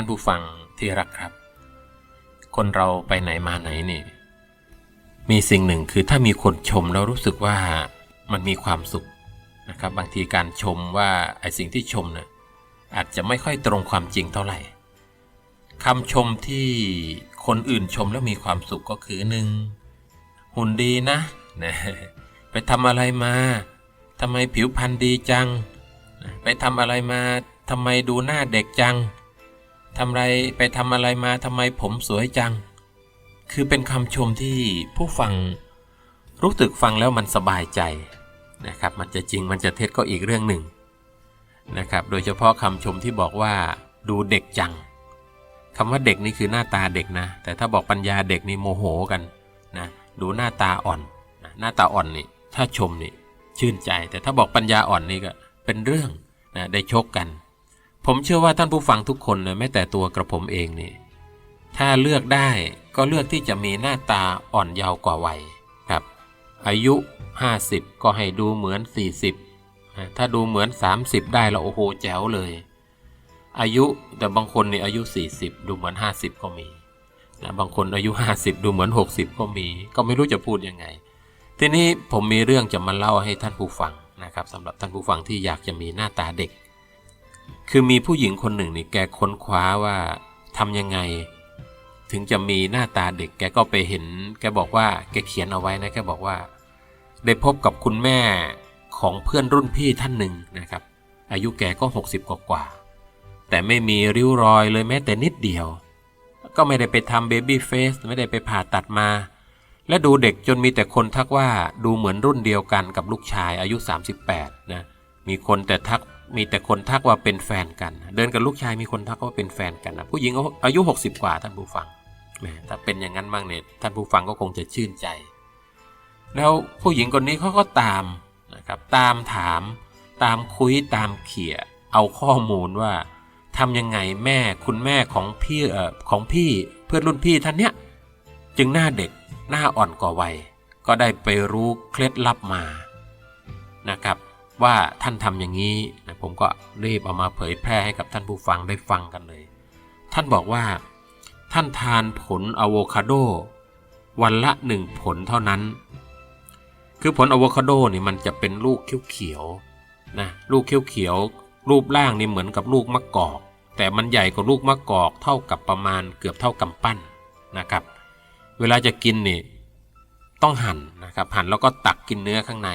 ท่านผู้ฟังที่รักครับ คนเราไปไหนมาไหนนี่ มีสิ่งหนึ่งคือถ้ามีคนชมแล้วรู้สึกว่ามันมีความสุขนะครับ บางทีการชมว่าไอ้สิ่งที่ชมเนี่ยอาจจะไม่ค่อยตรงความจริงเท่าไหร่คำชมที่คนอื่นชมแล้วมีความสุขก็คือหนึ่งหุ่นดีนะนะไปทำอะไรมาทำไมผิวพรรณดีจัง ไปทำอะไรมาทำไมดูหน้าเด็กจัง ทำไรไปทำอะไรมาทำไมผมสวยจัง คือเป็นคำชมที่ผู้ฟังรู้สึกฟังแล้วมันสบายใจนะครับ มันจะจริงมันจะเท็จก็อีกเรื่องหนึ่งนะครับ โดยเฉพาะคำชมที่บอกว่าดูเด็กจังคำว่าเด็กนี่คือหน้าตาเด็กนะ แต่ถ้าบอกปัญญาเด็กนี่โมโหกันนะดูหน้าตาอ่อนนะหน้าตาอ่อนนี่ถ้าชมนี่ชื่นใจ แต่ถ้าบอกปัญญาอ่อนนี่ก็เป็นเรื่องนะได้ชกกัน ผมเชื่อว่าท่านผู้ฟังทุกคนนะแม้แต่ตัวกระผมเองนี่ถ้าเลือกได้ก็เลือกที่จะมีหน้าตาอ่อนเยาว์กว่าวัยครับ อายุ 50 ก็ให้ดูเหมือน 40 ถ้าดูเหมือน 30 ได้แล้วโอ้โหแจ๋วเลย อายุแต่บางคนเนี่ยอายุ 40 ดูเหมือน 50 ก็มีนะบางคนอายุ 50 ดูเหมือน 60 ก็มี ก็ไม่รู้จะพูดยังไง ทีนี้ผมมีเรื่องจะมาเล่าให้ท่านผู้ฟังนะครับสำหรับท่านผู้ฟังที่อยากจะมีหน้าตาเด็ก คือมีผู้หญิงคนหนึ่งนี่แกค้นคว้าว่าทำยังไง ถึงจะมีหน้าตาเด็กแกก็ไปเห็น แกบอกว่าแกเขียนเอาไว้นะแกบอกว่า ได้พบกับคุณแม่ของเพื่อนรุ่นพี่ท่านหนึ่งนะครับ อายุแกก็ 60 กว่ากว่า แต่ไม่มีริ้วรอยเลยแม้แต่นิดเดียว ก็ไม่ได้ไปทำเบบี้เฟสไม่ได้ไปผ่าตัดมา และดูเด็กจนมีแต่คนทักว่าดูเหมือนรุ่นเดียวกันกับลูกชายอายุ 38 นะ มีคนแต่ทักมีแต่คนทักว่าเป็นแฟนกัน เดินกับลูกชายมีคนทักว่าเป็นแฟนกันนะผู้หญิงอายุ 60 กว่าท่านผู้ฟังถ้าเป็นอย่างนั้นบ้างเนี่ยท่านผู้ฟังก็คงจะชื่นใจ แล้วผู้หญิงคนนี้เขาก็ตามนะครับตามถาม ตามคุยตามเขี่ยเอาข้อมูลว่าทำยังไงแม่คุณแม่ของพี่เอ่อของพี่เพื่อนรุ่นพี่ท่านเนี้ยจึงหน้าเด็กหน้าอ่อนกว่าวัยก็ได้ไปรู้เคล็ดลับมานะครับ ว่าท่านทำอย่างนี้นะผมก็รีบเอามาเผยแพร่ให้กับท่านผู้ฟังได้ฟังกันเลย ท่านบอกว่า ท่านทานผลอะโวคาโด วันละหนึ่งผลเท่านั้น คือผลอะโวคาโดนี่มันจะเป็นลูกเขียวๆนะลูกเขียวๆรูปร่างนี่เหมือนกับลูกมะกอกแต่มันใหญ่กว่าลูกมะกอกเท่ากับประมาณเกือบเท่ากำปั้นนะครับ เวลาจะกินนี่ต้องหั่นนะครับ หั่นแล้วก็ตักกินเนื้อข้างใน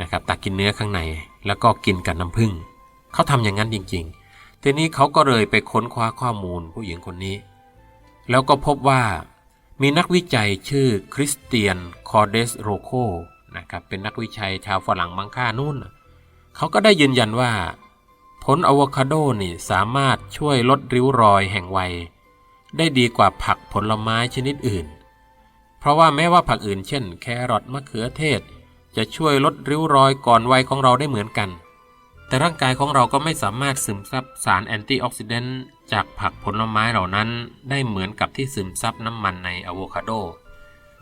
นะครับตักกินเนื้อข้างในแล้วก็กินกับน้ำผึ้งเขาทำอย่างนั้นจริง ๆ ทีนี้เขาก็เลยไปค้นคว้าข้อมูลผู้หญิงคนนี้ แล้วก็พบว่ามีนักวิจัยชื่อคริสเตียนคอร์เดสโรโคนะครับเป็นนักวิจัยชาวฝรั่งมังค่านู่นเขาก็ได้ยืนยันว่า ผลอะโวคาโดนี่สามารถช่วยลดริ้วรอยแห่งวัย ได้ดีกว่าผักผลไม้ชนิดอื่น เพราะว่าแม้ว่าผักอื่นเช่น แครอทมะเขือเทศ จะช่วยลดริ้วรอยก่อนวัยของเราได้เหมือนกัน แต่ร่างกายของเราก็ไม่สามารถซึมซับสารแอนตี้ออกซิเดนต์จากผักผลไม้เหล่านั้นได้เหมือนกับที่ซึมซับน้ำมันในอะโวคาโด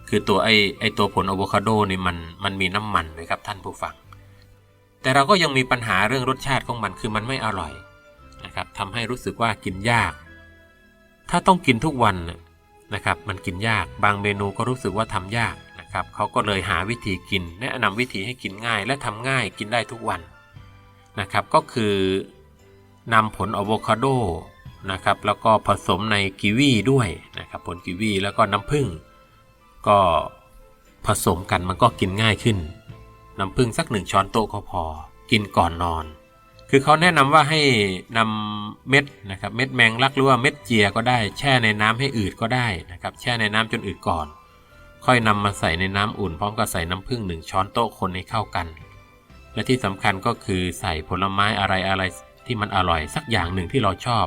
คือตัวไอไอตัวผลอะโวคาโดนี่มันมันมีน้ำมันนะครับท่านผู้ฟัง แต่เราก็ยังมีปัญหาเรื่องรสชาติของมันคือมันไม่อร่อยนะครับทำให้รู้สึกว่ากินยาก ถ้าต้องกินทุกวันน่ะนะครับมันกินยากบางเมนูก็รู้สึกว่าทำยาก นะครับเขาก็เลยหาวิธีกิน แนะนำวิธีให้กินง่าย และทำง่ายกินได้ทุกวันนะครับก็คือนำผลอะโวคาโดนะครับแล้วก็ผสมในกีวีด้วยนะครับผลกีวีแล้วก็น้ำผึ้งก็ผสมกันมันก็กินง่ายขึ้น น้ำผึ้งสักหนึ่งช้อนโต๊ะก็พอ กินก่อนนอน คือเขาแนะนำว่าให้นำเม็ดนะครับเม็ดแมงลักหรือว่าเม็ดเจียก็ได้ แช่ในน้ำให้อืดก็ได้นะครับแช่ในน้ำจนอืดก่อน ค่อยนำมาใส่ในน้ำอุ่นพร้อมกับใส่น้ำผึ้งหนึ่งช้อนโต๊ะคนให้เข้ากัน และที่สำคัญก็คือใส่ผลไม้อะไรอะไรที่มันอร่อยสักอย่างหนึ่งที่เราชอบ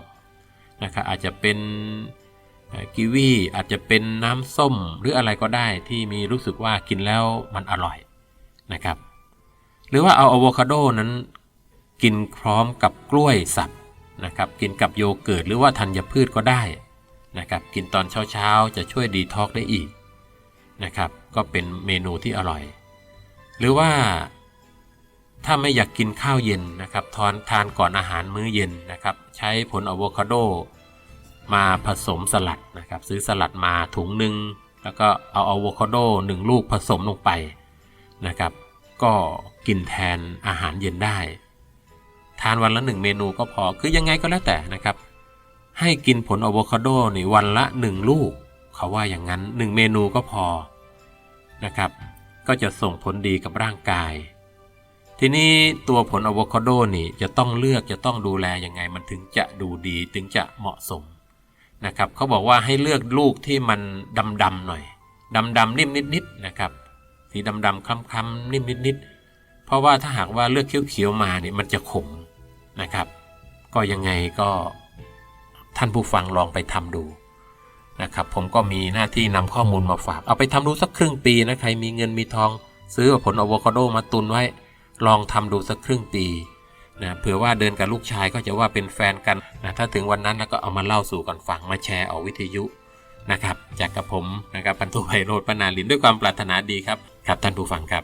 นะครับอาจจะเป็นกีวีอาจจะเป็นน้ำส้มหรืออะไรก็ได้ที่มีรู้สึกว่ากินแล้วมันอร่อยนะครับ หรือว่าเอาอะโวคาโดนั้นกินพร้อมกับกล้วยสับนะครับ กินกับโยเกิร์ตหรือว่าธัญพืชก็ได้นะครับ กินตอนเช้าๆ จะช่วยดีท็อกได้อีก นะครับ ก็เป็นเมนูที่อร่อย หรือว่าถ้าไม่อยากกินข้าวเย็นนะครับทานทานก่อนอาหารมื้อเย็นนะครับ ใช้ผลอะโวคาโดมาผสมสลัดนะครับ ซื้อสลัดมาถุงหนึ่งแล้วก็เอาอะโวคาโดหนึ่งลูกผสมลงไปนะครับ ก็กินแทนอาหารเย็นได้ ทานวันละหนึ่งเมนูก็พอคือยังไงก็แล้วแต่นะครับ ให้กินผลอะโวคาโดนี่วันละหนึ่งลูก เขาว่าอย่างนั้นหนึ่งเมนูก็พอนะครับ ก็จะส่งผลดีกับร่างกาย ทีนี้ตัวผลอะโวคาโดนี่จะต้องเลือกจะต้องดูแลยังไงมันถึงจะดูดีถึงจะเหมาะสมนะครับเขาบอกว่าให้เลือกลูกที่มันดำๆหน่อยดำๆนิ่มนิดๆนะครับสีดำๆคล้ำๆนิ่มนิดๆเพราะว่าถ้าหากว่าเลือกเขียวๆมาเนี่ยมันจะขมนะครับ ก็ยังไงก็ท่านผู้ฟังลองไปทำดู นะครับผมก็มีหน้าที่นำข้อมูลมาฝาก เอาไปทำดูสักครึ่งปีนะใครมีเงินมีทอง ซื้อผลอะโวคาโดมาตุนไว้ ลองทำดูสักครึ่งปีนะเผื่อว่าเดินกับลูกชายก็จะว่าเป็นแฟนกันนะถ้าถึงวันนั้นแล้วก็เอามาเล่าสู่กันฟังมาแชร์ออกวิทยุนะครับจากกับผมนะครับพันธุไพโรธปนาลินด้วยความปรารถนาดีครับครับท่านผู้ฟังครับ